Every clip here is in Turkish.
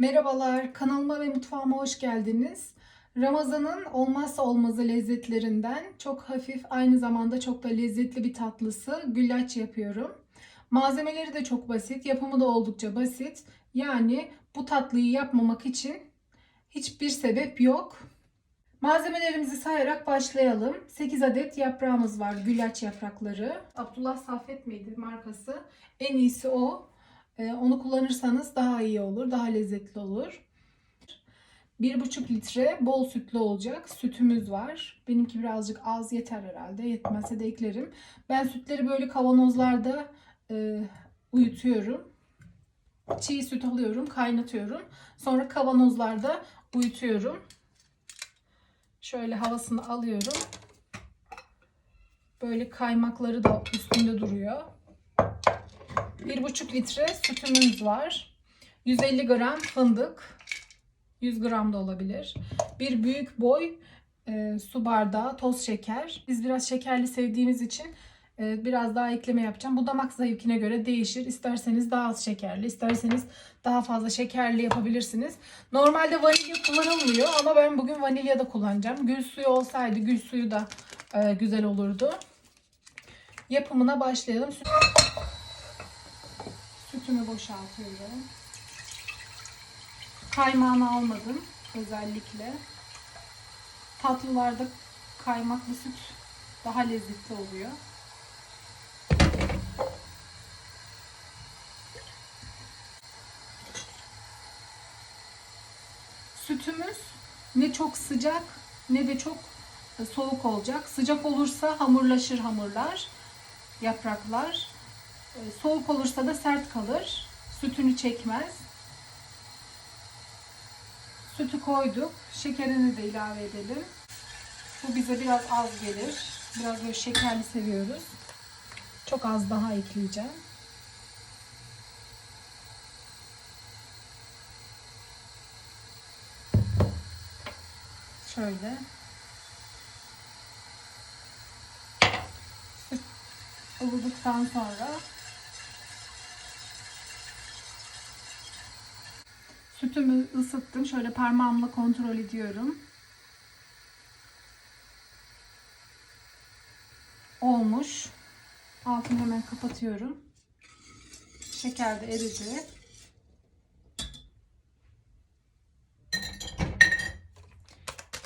Merhabalar, kanalıma ve mutfağıma hoş geldiniz. Ramazan'ın olmazsa olmazı lezzetlerinden çok hafif, aynı zamanda çok da lezzetli bir tatlısı güllaç yapıyorum. Malzemeleri de çok basit, yapımı da oldukça basit. Yani bu tatlıyı yapmamak için hiçbir sebep yok. Malzemelerimizi sayarak başlayalım. 8 adet yaprağımız var, güllaç yaprakları. Abdullah Saffet miydi markası? En iyisi o. Ee, Onu kullanırsanız daha iyi olur, daha lezzetli olur. 1,5 litre bol sütlü olacak sütümüz var. Benimki birazcık az yeter herhalde. Yetmezse de eklerim. Ben sütleri böyle kavanozlarda e, uyutuyorum. Çiğ süt alıyorum, kaynatıyorum. Sonra kavanozlarda uyutuyorum. Şöyle havasını alıyorum. Böyle kaymakları da üstünde duruyor. 1,5 litre sütümüz var. 150 gram fındık. 100 gram da olabilir. Bir büyük boy e, su bardağı toz şeker. Biz biraz şekerli sevdiğimiz için e, biraz daha ekleme yapacağım. Bu damak zevkine göre değişir. İsterseniz daha az şekerli, isterseniz daha fazla şekerli yapabilirsiniz. Normalde vanilya kullanılmıyor ama ben bugün vanilya da kullanacağım. Gül suyu olsaydı gül suyu da e, güzel olurdu. Yapımına başlayalım. Sütümü boşaltıyorum. Kaymağını almadım özellikle. Tatlılarda kaymaklı süt daha lezzetli oluyor. Sütümüz ne çok sıcak ne de çok soğuk olacak. Sıcak olursa hamurlaşır hamurlar, yapraklar. E, Soğuk olursa da sert kalır. Sütünü çekmez. Sütü koyduk. Şekerini de ilave edelim. Bu bize biraz az gelir. Biraz böyle şekerli seviyoruz. Çok az daha ekleyeceğim. Şöyle. Süt ılıdıktan sonra Sütümü ısıttım. Şöyle parmağımla kontrol ediyorum. Olmuş. Altını hemen kapatıyorum. Şeker de eridi.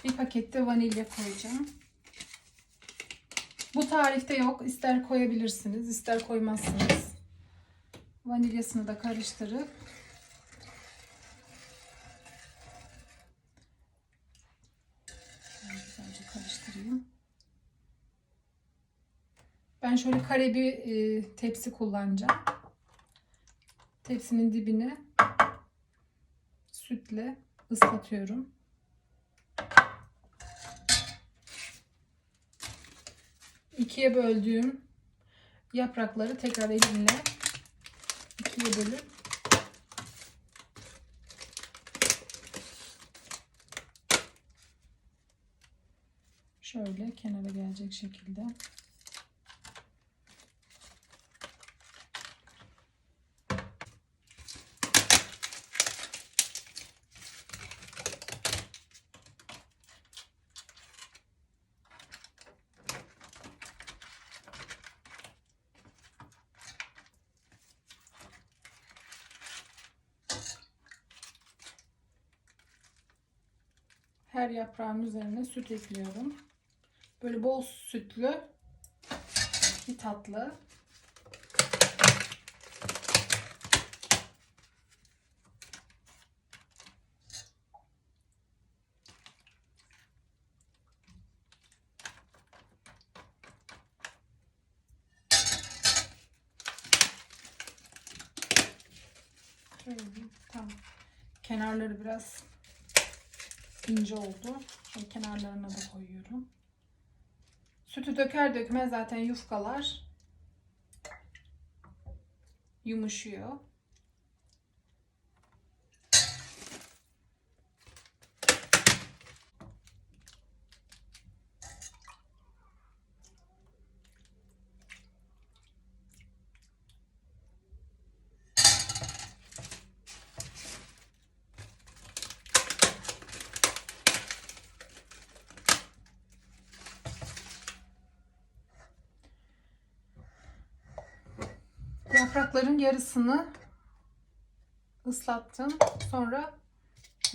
Bir pakette vanilya koyacağım. Bu tarifte yok. İster koyabilirsiniz, ister koymazsınız. Vanilyasını da karıştırıp Ben şöyle kare bir e, tepsi kullanacağım. Tepsinin dibine sütle ıslatıyorum. İkiye böldüğüm yaprakları tekrar elimle ikiye bölüp şöyle kenara gelecek şekilde her yaprağın üzerine süt ekliyorum. Böyle bol sütlü bir tatlı. Şöyle tam kenarları biraz ince oldu. Şöyle kenarlarına da koyuyorum. Sütü döker dökmez zaten yufkalar yumuşuyor. Yaprakların yarısını ıslattım. Sonra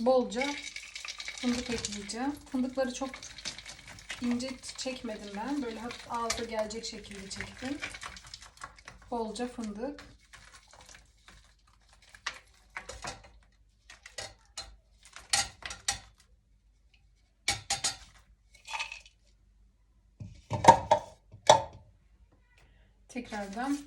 bolca fındık ekleyeceğim. Fındıkları çok ince çekmedim ben. Böyle hafif ağza gelecek şekilde çektim. Bolca fındık. Tekrardan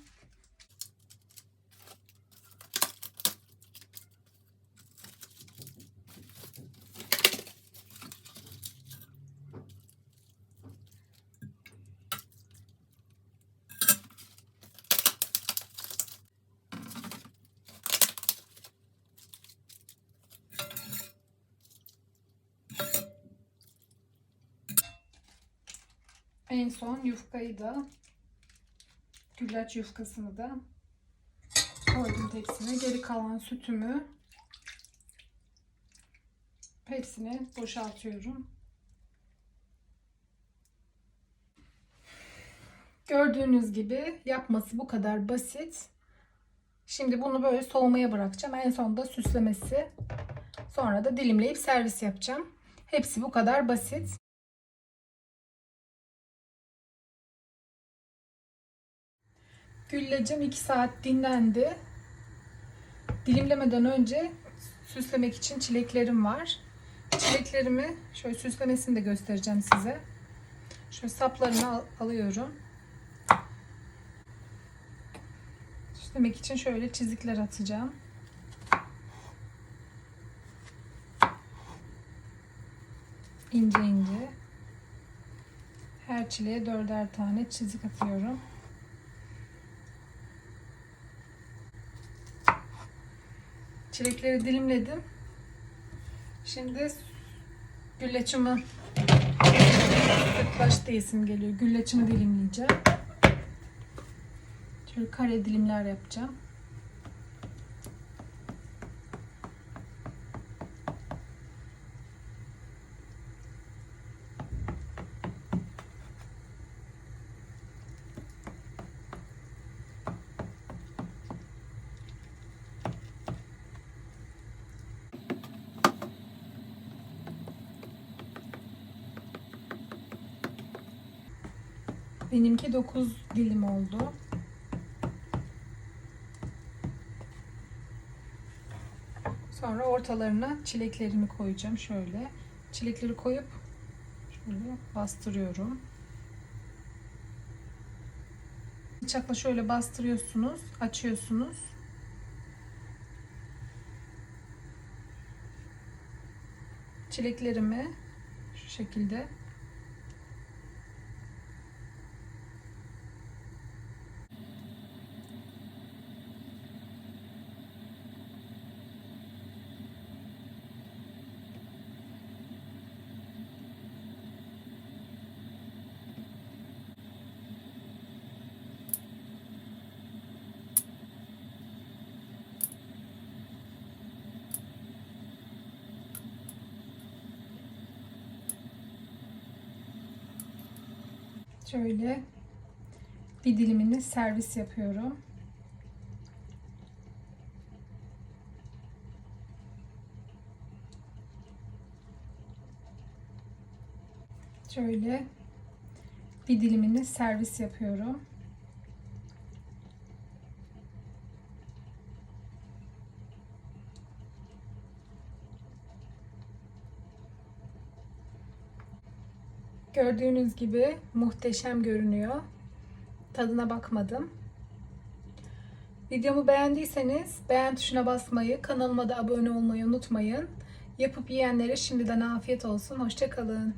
en son yufkayı da güllaç yufkasını da koydum tepsine. Geri kalan sütümü hepsini boşaltıyorum. Gördüğünüz gibi yapması bu kadar basit. Şimdi bunu böyle soğumaya bırakacağım. En sonunda süslemesi. Sonra da dilimleyip servis yapacağım. Hepsi bu kadar basit. Güllacım 2 saat dinlendi. Dilimlemeden önce süslemek için çileklerim var. Çileklerimi şöyle süslemesini de göstereceğim size. Şöyle saplarını al- alıyorum. Süslemek için şöyle çizikler atacağım. İnce ince. Her çileğe dörder tane çizik atıyorum. Çilekleri dilimledim. Şimdi güllaçımı sütlaç diyesim geliyor. Güllaçımı dilimleyeceğim. Şöyle kare dilimler yapacağım. Benimki 9 dilim oldu. Sonra ortalarına çileklerimi koyacağım şöyle. Çilekleri koyup şöyle bastırıyorum. Bıçakla şöyle bastırıyorsunuz, açıyorsunuz. Çileklerimi şu şekilde Şöyle bir dilimini servis yapıyorum. Şöyle bir dilimini servis yapıyorum. Gördüğünüz gibi muhteşem görünüyor. Tadına bakmadım. Videomu beğendiyseniz beğen tuşuna basmayı, kanalıma da abone olmayı unutmayın. Yapıp yiyenlere şimdiden afiyet olsun. Hoşçakalın.